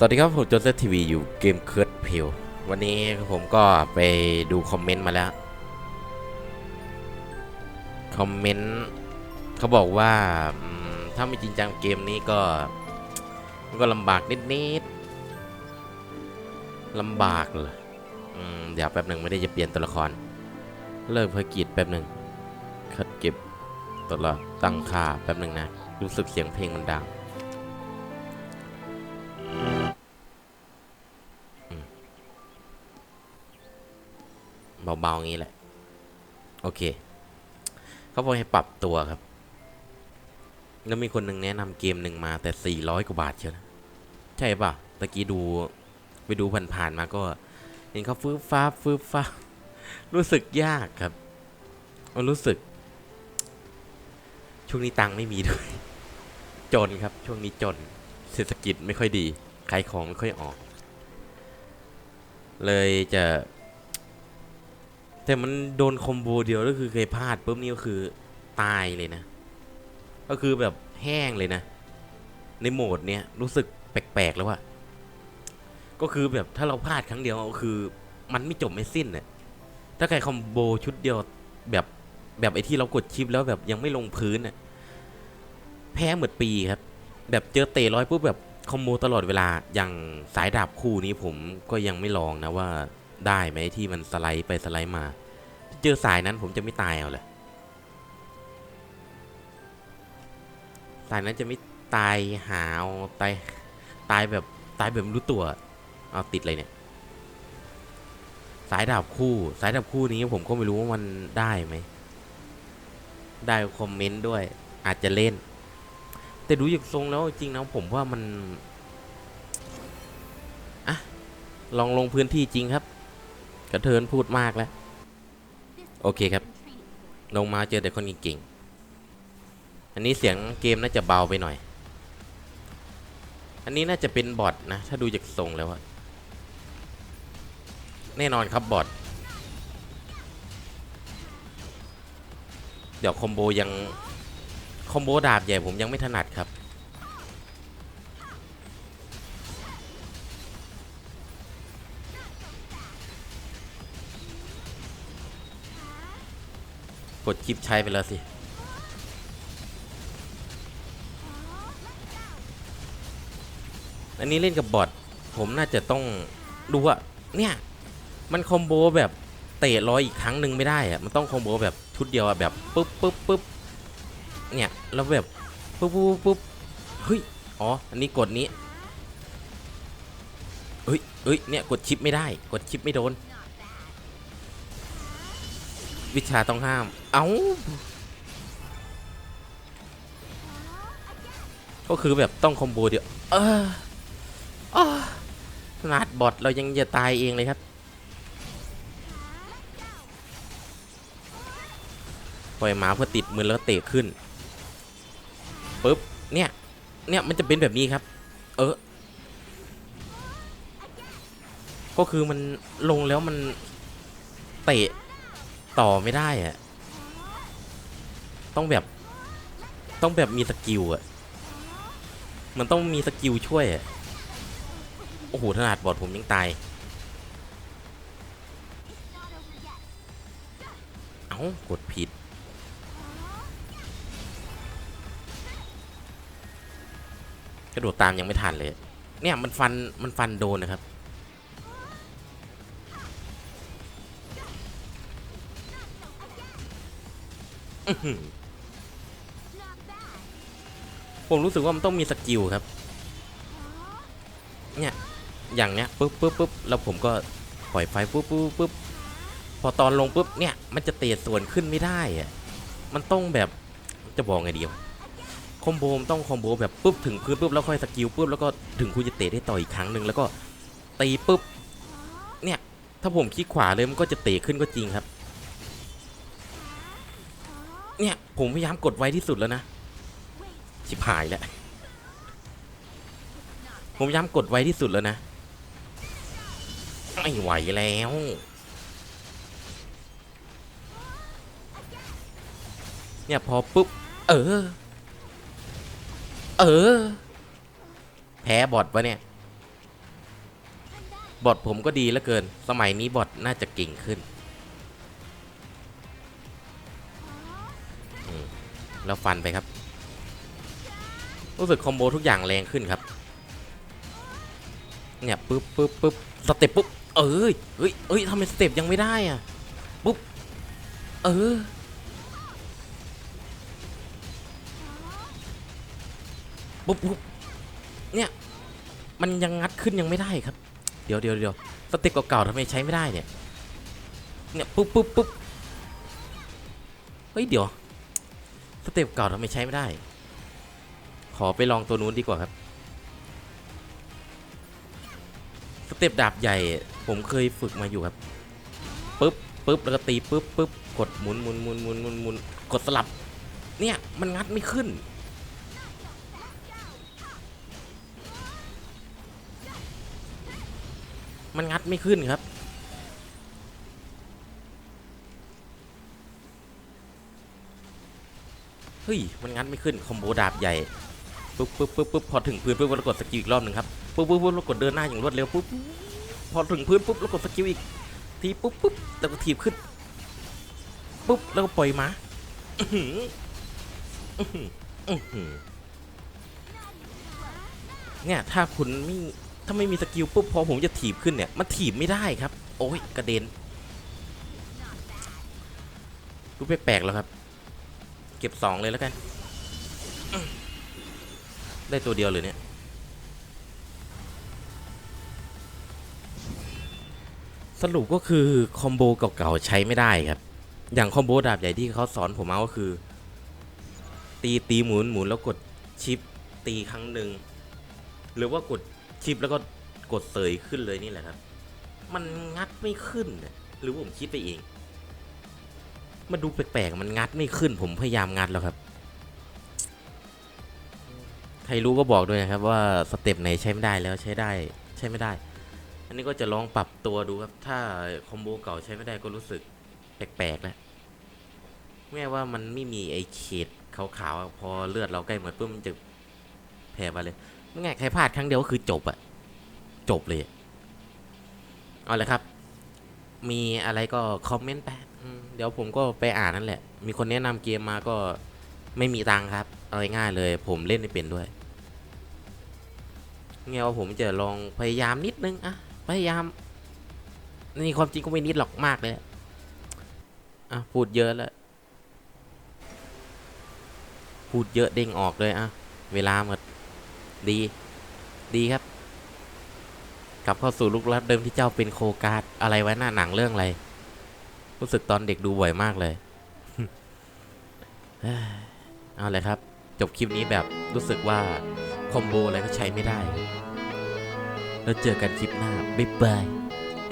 สวัสดีครับผมโจเซฟทีวีอยู่เกมเคิร์ดพิววันนี้ผมก็ไปดูคอมเมนต์มาแล้ว คอมเมนต์เขาบอกว่าถ้าไม่จริงจังเกมนี้ก็ก็ลำบากนิดๆลำบากเหรอเดี๋ยวแป๊บหนึ่งไม่ได้จะเปลี่ยนตัวละคร เลิกภารกิจแป๊บหนึ่งคัดเก็บตัวละตั้งค่าแป๊บหนึ่งนะรู้สึกเสียงเพลงมันดัง เบาๆอย่างนี้แหละ โอเคเขาบอกให้ปรับตัวครับ แล้วมีคนหนึ่งแนะนำเกมหนึ่งมาแต่ 400 กว่าบาทเชียวนะ ใช่ป่ะตะกี้ดูไปดูผ่านๆมาก็ เห็นเขาฟื้นฟ้าฟื้นฟ้า รู้สึกยากครับมันรู้สึก ช่วงนี้ตังค์ไม่มีด้วย จนครับ ช่วงนี้จน เศรษฐกิจไม่ค่อยดีขายของไม่ค่อยออก เลยจะ แต่มันโดนคอมโบเดียวก็คือเคยพลาดปุ๊บนี่ก็คือตายเลยนะ ก็คือแบบแห้งเลยนะ ในโหมดเนี้ยรู้สึกแปลกๆแล้วอะก็คือแบบถ้าเราพลาดครั้งเดียวก็คือ มันไม่จบไม่สิ้นเนี่ยถ้าใครคอมโบชุดเดียวแบบแบบไอ้ที่เรากดชิปแล้วแบบยังไม่ลงพื้นน่ะแพ้เหมือนปีครับ แบบเจอเตะร้อยปุ๊บแบบคอมโบตลอดเวลาอย่างสายดาบคู่นี้ผมก็ยังไม่ลองนะว่า ได้ไหมที่มันสไลด์ไปสไลด์มา เจอสายนั้นผมจะไม่ตายเอาเลยสายนั้นจะไม่ตายหาวตายตายแบบตายแบบรู้ตัว เอาติดเลยเนี่ยสายดาบคู่ สายดาบคู่นี้ผมก็ไม่รู้ว่ามันได้ไหม ได้คอมเมนต์ด้วย อาจจะเล่น แต่ดูอย่างทรงแล้วจริงนะผมว่ามันอะลองลงพื้นที่จริงครับ กระเทินพูดมากแล้ว โอเคครับ ลงมาเจอแต่คนเก่งๆ อันนี้เสียงเกมน่าจะเบาไปหน่อย อันนี้น่าจะเป็นบอทนะ ถ้าดูจากทรงแล้วอะแน่นอนครับบอทเดี๋ยวคอมโบยัง คอมโบดาบใหญ่ผมยังไม่ถนัดครับ ดคลิปใช้ไปแล้วสิ อันนี้เล่นกับบอทผมน่าจะต้องดูว่าเนี่ย มันคอมโบแบบเตะร้อยอีกครั้งหนึ่งไม่ได้อะมันต้องคอมโบแบบชุดเดียวอะแบบปุ๊บปุ๊บปุ๊บเนี่ยแล้วแบบปุ๊บปุ๊บปุ๊บเฮ้ยอ๋ออันนี้กดนี้เฮ้ยเฮ้ยเนี่ยกดชิปไม่ได้กดชิปไม่โดน วิชาต้องห้าม เอ้า ก็คือแบบต้องคอมโบเดียว เออขนาดบอทเรายังจะตายเองเลยครับปล่อยหมาเพื่อติดมือแล้วเตะขึ้นปึ๊บ เนี่ย เนี่ยมันจะเป็นแบบนี้ครับ เออ ก็คือมันลงแล้วมันเตะ ต่อไม่ได้อะต้องแบบ ต้องแบบมีสกิลอะมันต้องมีสกิลช่วยอะโอ้โหขนาดบอดผมยังตาย เอ้ากดผิด กระโดดตามยังไม่ทันเลย เนี่ยมันฟัน มันฟันโดนนะครับ ผมรู้สึกว่ามันต้องมีสกิลครับ เนี่ย อย่างเนี้ยปุ๊บปุ๊บปุ๊บแล้วผมก็ปล่อยไฟปุ๊บปุ๊บปุ๊บพอตอนลงปุ๊บเนี่ย มันจะเตะส่วนขึ้นไม่ได้อะมันต้องแบบจะบอกไงเดียวคอมโบมต้องคอมโบแบบปุ๊บถึงพื้นปุ๊บแล้วค่อยสกิลปุ๊บแล้วก็ถึงคุณจะเตะได้ต่ออีกครั้งหนึ่งแล้วก็ตีปุ๊บเนี่ย ถ้าผมคลิกขวาเลยมันก็จะเตะขึ้นก็จริงครับ เนี่ย ผมพยายามกดไวที่สุดแล้วนะชิบหายแล้วผมพยายามกดไวที่สุดแล้วนะไม่ไหวแล้วเนี่ยพอปุ๊บ เออ เออ แพ้บอทปะเนี่ย บอทผมก็ดีเหลือเกิน สมัยนี้บอทน่าจะเก่งขึ้น แล้วฟันไปครับ รู้สึกคอมโบทุกอย่างแรงขึ้นครับ เนี่ยปึ๊บปึ๊บปึ๊บสเต็ปปุ๊บเอ้ยเฮ้ยเอ้ยทำไมสเต็ปยังไม่ได้อะปุ๊บเออปุ๊บปุ๊บเนี่ยมันยังงัดขึ้นยังไม่ได้ครับ เดี๋ยวเดี๋ยวเดี๋ยวสเต็ปเก่าๆทำไมใช้ไม่ได้เนี่ยเนี่ยปุ๊บปุ๊บปุ๊บเฮ้ยเดี๋ยว เต็ปเก่าทำไมใช้ไม่ได้ ขอไปลองตัวนู้นดีกว่าครับ สเต็ปดาบใหญ่ ผมเคยฝึกมาอยู่ครับปุ๊บปุ๊บแล้วก็ตีปุ๊บปุ๊บกดหมุนหมุนหมุนหมุนหมุนหมุนกดสลับ เนี่ยมันงัดไม่ขึ้น มันงัดไม่ขึ้นครับ ฮ้ยมันงัดไม่ขึ้นคอมโบดาบใหญ่ปุ๊บปุ๊บปุ๊บปุ๊บพอถึงพื้นปุ๊บแล้วกดสกิลอีกรอบหนึ่งครับปุ๊บปุ๊บปุ๊บแล้วกดเดินหน้าอย่างรวดเร็วปุ๊บพอถึงพื้นปุ๊บแล้วกดสกิลอีกทีปุ๊บปุ๊บแล้วก็ถีบขึ้นปุ๊บแล้วก็ปล่อยมาเนี่ยถ้าคุณไม่ถ้าไม่มีสกิลปุ๊บพอผมจะถีบขึ้นเนี่ยมันถีบไม่ได้ครับ โอ้ยกระเด็นดูแปลกๆแล้วครับ เก็บสองเลยแล้วกัน ได้ตัวเดียวเลยเนี่ย สรุปก็คือคอมโบเก่าๆใช้ไม่ได้ครับ อย่างคอมโบดาบใหญ่ที่เขาสอนผมมาก็คือ ตีตีหมุนหมุนแล้วกดชิปตีครั้งหนึ่ง หรือว่ากดชิปแล้วก็กดเสยขึ้นเลยนี่แหละครับ มันงัดไม่ขึ้นหรือว่าผมคิดไปเอง มันดูแปลกๆ มันงัดไม่ขึ้น ผมพยายามงัดแล้วครับ ใครรู้ก็บอกด้วยนะครับว่าสเต็ปไหนใช้ไม่ได้แล้วใช้ได้ใช้ไม่ได้ อันนี้ก็จะลองปรับตัวดูครับ ถ้าคอมโบเก่าใช้ไม่ได้ก็รู้สึกแปลกๆแล้วแม้ว่ามันไม่มีไอ้เขตขาวๆพอเลือดเราใกล้หมดปุ๊บมันจะแพ้ไปเลยไม่ไงใครพลาดครั้งเดียวก็คือจบอะจบเลย เอาเลยครับ มีอะไรก็คอมเมนต์ไป เดี๋ยวผมก็ไปอ่านนั่นแหละ มีคนแนะนำเกมมาก็ไม่มีตังครับ เอาง่ายเลย ผมเล่นไม่เป็นด้วยเงี้ยว่าผมจะลองพยายามนิดนึงอะพยายามนี่ความจริงก็ไม่นิดหรอกมากเลยอะอะพูดเยอะแล้วพูดเยอะเด้งออกเลยอะเวลาหมดดี ดีครับ กลับเข้าสู่ลูกรัดเดิมที่เจ้าเป็นโคการ์ดอะไรไว้หน้าหนังเรื่องอะไร รู้สึกตอนเด็กดูบ่อยมากเลย เอาเลยครับ จบคลิปนี้แบบรู้สึกว่า คอมโบอะไรก็ใช้ไม่ได้ แล้วเจอกันคลิปหน้า บ๊ายบาย